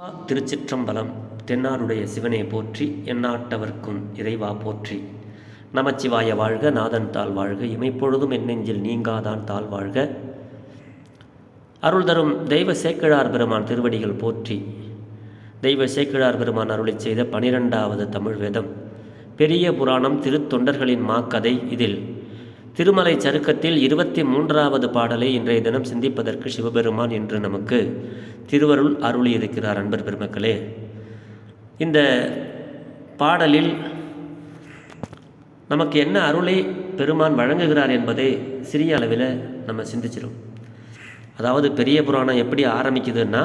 திருச்சிற்றம்பலம் தென்னாருடைய சிவனே போற்றி எந்நாட்டவர்க்கும் இறைவா போற்றி. நமச்சிவாய வாழ்க நாதன் தாள் வாழ்க இமைப்பொழுதும் என்னெஞ்சில் நீங்காதான் தாள் வாழ்க. அருள் தரும் தெய்வ சேக்கிழார் பெருமான் திருவடிகள் போற்றி. தெய்வ சேக்கிழார் பெருமான் அருளை செய்த பனிரெண்டாவது தமிழ் வேதம். பெரிய புராணம் திருத்தொண்டர்களின் மாக்கதை இதில். திருமலை சருக்கத்தில் இருபத்தி மூன்றாவது பாடலை இன்றைய தினம் சிந்திப்பதற்கு சிவபெருமான் என்று நமக்கு திருவருள் அருளியிருக்கிறார் அன்பர் பெருமக்களே. இந்த பாடலில் நமக்கு என்ன அருளை பெருமான் வழங்குகிறார் என்பதை சிறிய அளவில் நம்ம சிந்திச்சிடும் அதாவது பெரிய புராணம் எப்படி ஆரம்பிக்குதுன்னா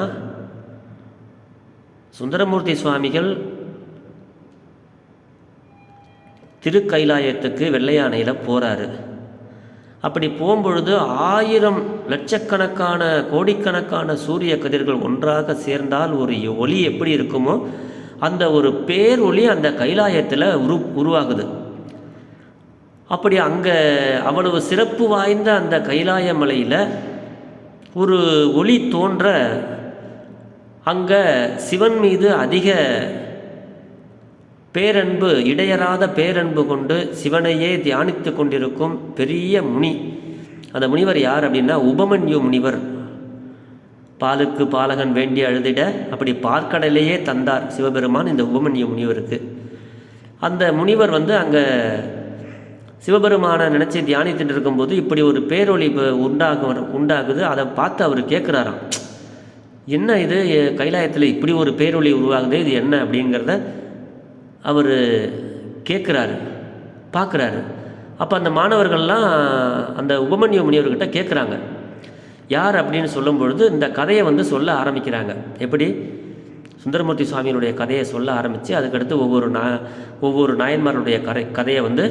சுந்தரமூர்த்தி சுவாமிகள் திருக்கைலாயத்துக்கு வெள்ளையானையில் போகிறாரு அப்படி போகும்பொழுது ஆயிரம் லட்சக்கணக்கான கோடிக்கணக்கான சூரிய கதிர்கள் ஒன்றாக சேர்ந்தால் ஒரு ஒளி எப்படி இருக்குமோ அந்த ஒரு பேரொளி அந்த கைலாயத்தில் உரு உருவாகுது. அப்படி அங்கே அவ்வளவு சிறப்பு வாய்ந்த அந்த கைலாய மலையில் ஒரு ஒளி தோன்ற அங்கே சிவன் மீது அதிக பேரன்பு இடையறாத பேரன்பு கொண்டு சிவனையே தியானித்து கொண்டிருக்கும் பெரிய முனி. அந்த முனிவர் யார் அப்படின்னா உபமன்யு முனிவர். பாலுக்கு பாலகன் வேண்டி அழுதிட அப்படி பார்க்கடலையே தந்தார் சிவபெருமான் இந்த உபமன்யு முனிவருக்கு. அந்த முனிவர் வந்து அங்கே சிவபெருமானை நினச்சி தியானித்துட்டு இருக்கும்போது இப்படி ஒரு பேரொழிப்பு உண்டாக உண்டாகுது. அதை பார்த்து அவர் கேட்குறாராம் என்ன இது? கைலாயத்தில் இப்படி ஒரு பேரொழி உருவாகுது. இது என்ன? அப்படிங்கிறத அவர் கேட்குறாரு பார்க்குறாரு அப்போ அந்த மாணவர்கள்லாம் அந்த உபமன்யு முனிவர்கிட்ட கேட்குறாங்க யார் அப்படின்னு சொல்லும் பொழுது இந்த கதையை வந்து சொல்ல ஆரம்பிக்கிறாங்க. எப்படி? சுந்தரமூர்த்தி சுவாமியினுடைய கதையை சொல்ல ஆரம்பித்து அதுக்கடுத்து ஒவ்வொரு நா ஒவ்வொரு நாயன்மாருடைய கதை கதையை வந்து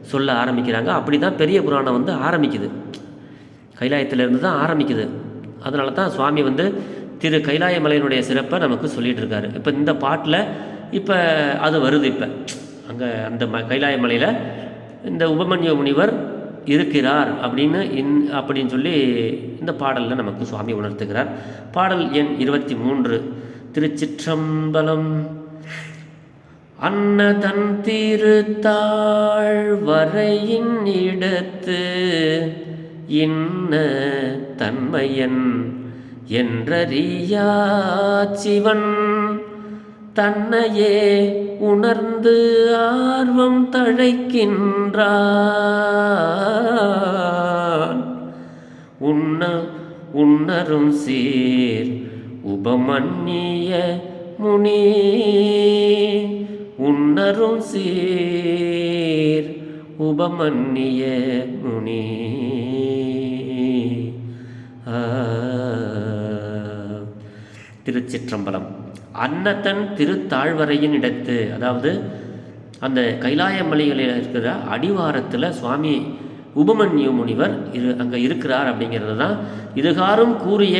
சொல்ல ஆரம்பிக்கிறாங்க. அப்படி தான் பெரிய புராணம் வந்து ஆரம்பிக்குது. கைலாயத்திலிருந்து தான் ஆரம்பிக்குது. அதனால தான் சுவாமி வந்து திரு கைலாய மலையினுடைய சிறப்பை நமக்கு சொல்லிகிட்டு இருக்காரு. இப்போ இந்த பாட்டில் இப்போ அது வருது இப்போ. அங்கே அந்த ம கைலாய மலையில் இந்த உபமன்யு முனிவர் இருக்கிறார் அப்படின்னு இன் அப்படின்னு சொல்லி இந்த பாடலில் நமக்கு சுவாமி உணர்த்துகிறார். பாடல் எண் இருபத்தி மூன்று. திருச்சிற்றம்பலம். அன்னதன் திருத்தாள் வரையின் இடத்து இன்ன தன்மையன் என்றறியா சிவன். தன்னையே உணர்ந்து ஆர்வம் தழைக்கின்றான். உண்ண உன்னரும் சீர் உபமன்னிய முனி உன்னரும் சீர் உபமன்னிய முனி திருச்சிற்றம்பலம். அன்னத்தன் திருத்தாழ்வரையின் இடத்து அதாவது அந்த கைலாய மலைகளில் இருக்கிற அடிவாரத்தில் சுவாமி உபமன்யு முனிவர் இரு அங்கே இருக்கிறார் அப்படிங்கிறது தான். இதுகாரும் கூறிய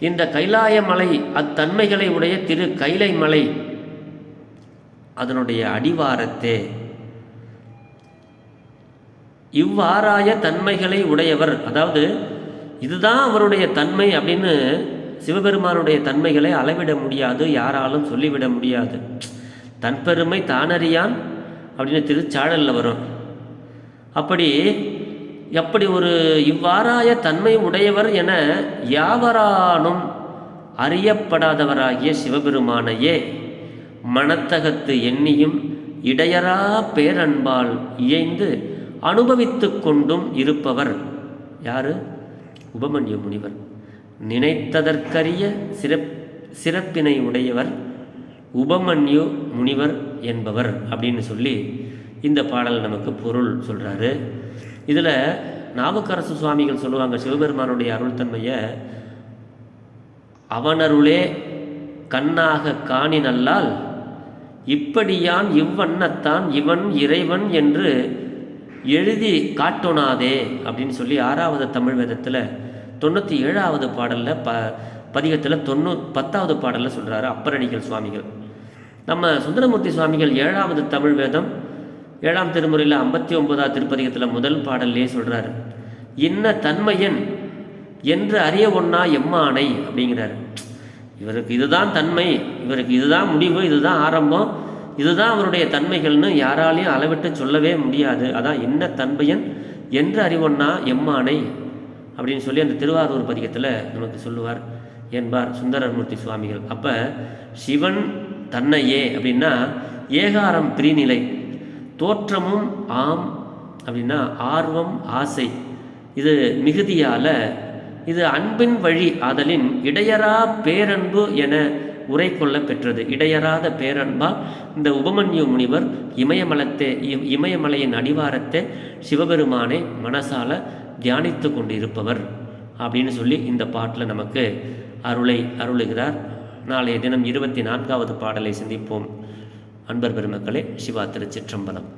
இந்த கைலாய மலை அத்தன்மைகளை உடைய திரு கைலை மலை அதனுடைய அடிவாரத்தே. இவ்வாறாய தன்மைகளை உடையவர் அதாவது இதுதான் அவருடைய தன்மை அப்படின்னு சிவபெருமானுடைய தன்மைகளை அளவிட முடியாது யாராலும் சொல்லிவிட முடியாது. தன் பெருமை தானறியான் அப்படின்னு திருச்சாடலில் வரும். அப்படி எப்படி ஒரு இவ்வாறாய தன்மை உடையவர் என யாவரானும் அறியப்படாதவராகிய சிவபெருமானையே மனத்தகத்து எண்ணியும் இடையரா பேரன்பால் இயைந்து அனுபவித்து கொண்டும் இருப்பவர் யாரு? உபமன்ய முனிவர். நினைத்ததற்கரிய சிறப் சிறப்பினை உடையவர் உபமன்யு முனிவர் என்பவர் அப்படின்னு சொல்லி இந்த பாடல் நமக்கு பொருள் சொல்கிறாரு இதில் நாவுக்கரசு சுவாமிகள் சொல்லுவாங்க சிவபெருமானுடைய அருள்தன்மையை அவனருளே கண்ணாக காணினல்லால் இப்படியான் இவ்வண்ணத்தான் இவன் இறைவன் என்று எழுதி காட்டொணாதே அப்படின்னு சொல்லி ஆறாவது தமிழ் வேதத்தில் தொண்ணூற்றி ஏழாவது பாடலில் ப பதிகத்தில் தொண்ணூ பத்தாவது பாடலில் சொல்கிறாரு அப்பரணிகள் சுவாமிகள். நம்ம சுந்தரமூர்த்தி சுவாமிகள் ஏழாவது தமிழ் வேதம் ஏழாம் திருமுறையில் ஐம்பத்தி ஒன்பதாவது திருப்பதிகத்தில் முதல் பாடல்லே சொல்கிறாரு இன்ன தன்மையன் என்று அறிய ஒன்னா எம்மானை? அப்படிங்கிறார். இவருக்கு இதுதான் தன்மை இவருக்கு இதுதான் முடிவு இதுதான் ஆரம்பம் இதுதான் அவருடைய தன்மைகள்னு யாராலையும் அளவிட்டு சொல்லவே முடியாது. அதான் என்ன தன்மையன் என்று அறிவொன்னா எம்மானை? அப்படின்னு சொல்லி அந்த திருவாரூர் பதிகத்தில் நமக்கு சொல்லுவார் என்பார் சுந்தரமூர்த்தி சுவாமிகள். அப்போ சிவன் தன்னையே அப்படின்னா ஏகாரம் பிரிநிலை தோற்றமும் ஆம் அப்படின்னா ஆர்வம் ஆசை. இது மிகுதியால் இது அன்பின் வழி ஆதலின் இடையரா பேரன்பு என உரை கொள்ள பெற்றது. இடையறாத பேரன்பால் இந்த உபமன்யு முனிவர் இமயமலத்தை இ- இமயமலையின் அடிவாரத்தை சிவபெருமானை மனசால தியானித்து கொண்டிருப்பவர் அப்படின்னு சொல்லி இந்த பாட்டில் நமக்கு அருளை அருளுகிறார். நாளைய தினம் இருபத்தி நான்காவது பாடலை சிந்திப்போம். அன்பர் பெருமக்களே சிவா திருச்சிற்றம்பலம்.